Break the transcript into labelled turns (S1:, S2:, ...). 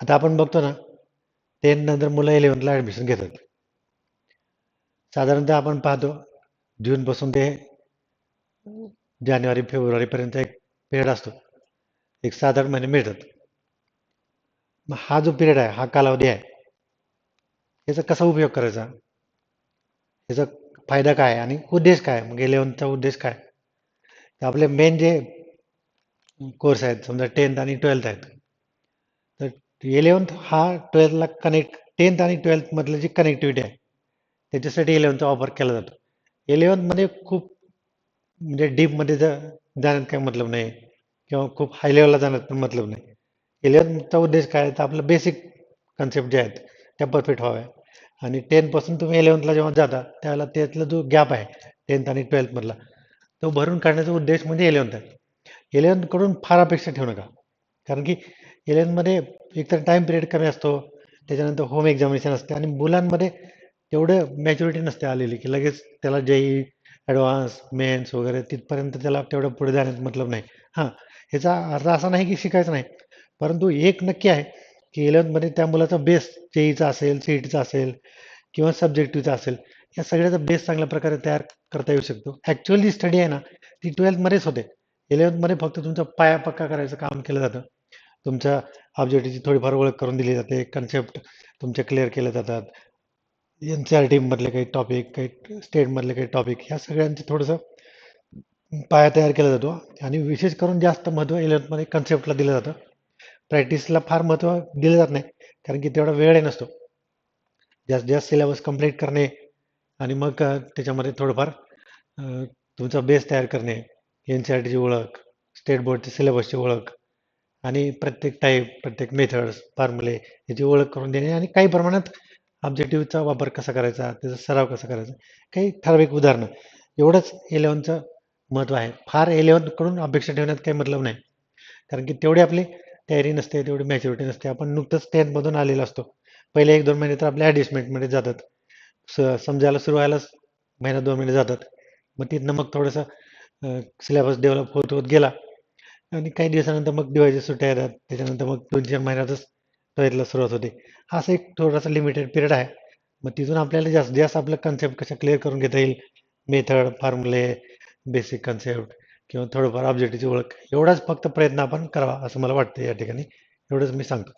S1: आता आपण बघतो ना टेन नंतर मुलं इलेवनला ॲडमिशन घेतात. साधारणतः आपण पाहतो जूनपासून ते जानेवारी फेब्रुवारीपर्यंत एक पिरियड असतो. एक सात आठ महिने मिळतात. मग हा जो पिरियड आहे हा कालावधी आहे याचा कसा उपयोग करायचा? याचा फायदा काय आणि उद्देश काय? मग इलेवनचा उद्देश काय? तर आपले मेन जे कोर्स आहेत समजा टेन्थ आणि ट्वेल्थ आहेत तर इलेवन्थ हा ट्वेल्थला कनेक्ट टेन्थ आणि ट्वेल्थमधलं जी कनेक्टिव्हिटी आहे त्याच्यासाठी इलेवन्थचा वापर केला जातो. इलेवन्थमध्ये खूप म्हणजे डीपमध्ये जा जाण्यात काही मतलब नाही. किंवा खूप हाय लेवलला जाण्यात पण मतलब नाही. इलेवन्थचा उद्देश काय आहे? तर आपलं बेसिक कन्सेप्ट जे आहेत त्या परफेक्ट व्हाव्या. आणि टेनपासून तुम्ही इलेवन्थला जेव्हा जाता त्यावेळेला त्यातला जो गॅप आहे टेन्थ आणि ट्वेल्थमधला तो भरून काढण्याचा उद्देश म्हणजे इलेवन्थ आहे. इलेवन्थकडून फार अपेक्षा ठेवू नका. कारण की इलेवन्थमध्ये एकतर टाईम पिरियड कमी असतो त्याच्यानंतर होम एक्झामिनेशन असते आणि मुलांमध्ये तेवढं मॅच्युरिटी नसते आलेली की लगेच त्याला जेई ॲडव्हान्स मेन्स वगैरे तिथपर्यंत त्याला तेवढं पुढे जाण्यात मतलब नाही. हां ह्याचा अर्थ असा नाही की शिकायचं नाही. परंतु एक नक्की आहे की इलेवनमध्ये त्या मुलाचा बेस जेईचा असेल सी ई टीचा असेल किंवा सब्जेक्टिव्हचा असेल या सगळ्याचा बेस चांगल्या प्रकारे तयार करता येऊ शकतो. ॲक्च्युअली स्टडी आहे ना ती ट्वेल्थमध्येच होते. इलेवन्थमध्ये फक्त तुमचा पाया पक्का करायचं काम केलं जातं. तुमच्या ऑब्जेक्टिव्हची थोडीफार ओळख करून दिली जाते. कन्सेप्ट तुमच्या क्लिअर केल्या जातात. एन सी आर टीमधले काही टॉपिक काही स्टेटमधले काही टॉपिक ह्या सगळ्यांचं थोडंसं पाया तयार केला जातो. आणि विशेष करून जास्त महत्त्व इलेवन्थमध्ये कन्सेप्टला दिलं जातं. प्रॅक्टिसला फार महत्त्व दिलं जात नाही कारण की तेवढा वेळही नसतो. जास्त जास्त सिलेबस कंप्लीट करणे आणि मग त्याच्यामध्ये थोडंफार तुमचा बेस तयार करणे. एन सी आर टीची ओळख स्टेट बोर्डची सिलेबसची ओळख आणि प्रत्येक टाईप प्रत्येक मेथड्स फॉर्म्युले याची ओळख करून देणे आणि काही प्रमाणात ऑब्जेक्टिव्हचा वापर कसा करायचा त्याचा सराव कसा करायचा काही ठराविक उदाहरणं. एवढंच इलेवनचं महत्त्व आहे. फार एलेवनकडून अपेक्षा ठेवण्यात काही मतलब नाही. कारण की तेवढी आपली तयारी नसते तेवढी मॅच्युरिटी नसते. आपण नुकतंच टेन्थमधून आलेलो असतो. पहिले एक दोन महिने तर आपल्या ॲडजस्टमेंटमध्ये जातात. स समजायला सुरू व्हायलाच महिना दोन महिने जातात. मग तिथनं मग थोडंसं सिलेबस डेव्हलप होत होत गेला. आणि काही दिवसानंतर मग दिवाळीच्या सुट्ट्या येतात. त्याच्यानंतर मग दोन चार महिन्यातच ट्वेल्थला सुरुवात होते. हा असं एक थोडासा लिमिटेड पिरियड आहे. मग तिथून आपल्याला जास्त जास्त आपलं कन्सेप्ट कशा क्लिअर करून घेता येईल? मेथड फॉर्म्युले बेसिक कन्सेप्ट किंवा थोडंफार ऑब्जेक्टिव्हची ओळख. एवढाच फक्त प्रयत्न आपण करावा असं मला वाटतं या ठिकाणी. एवढंच मी सांगतो.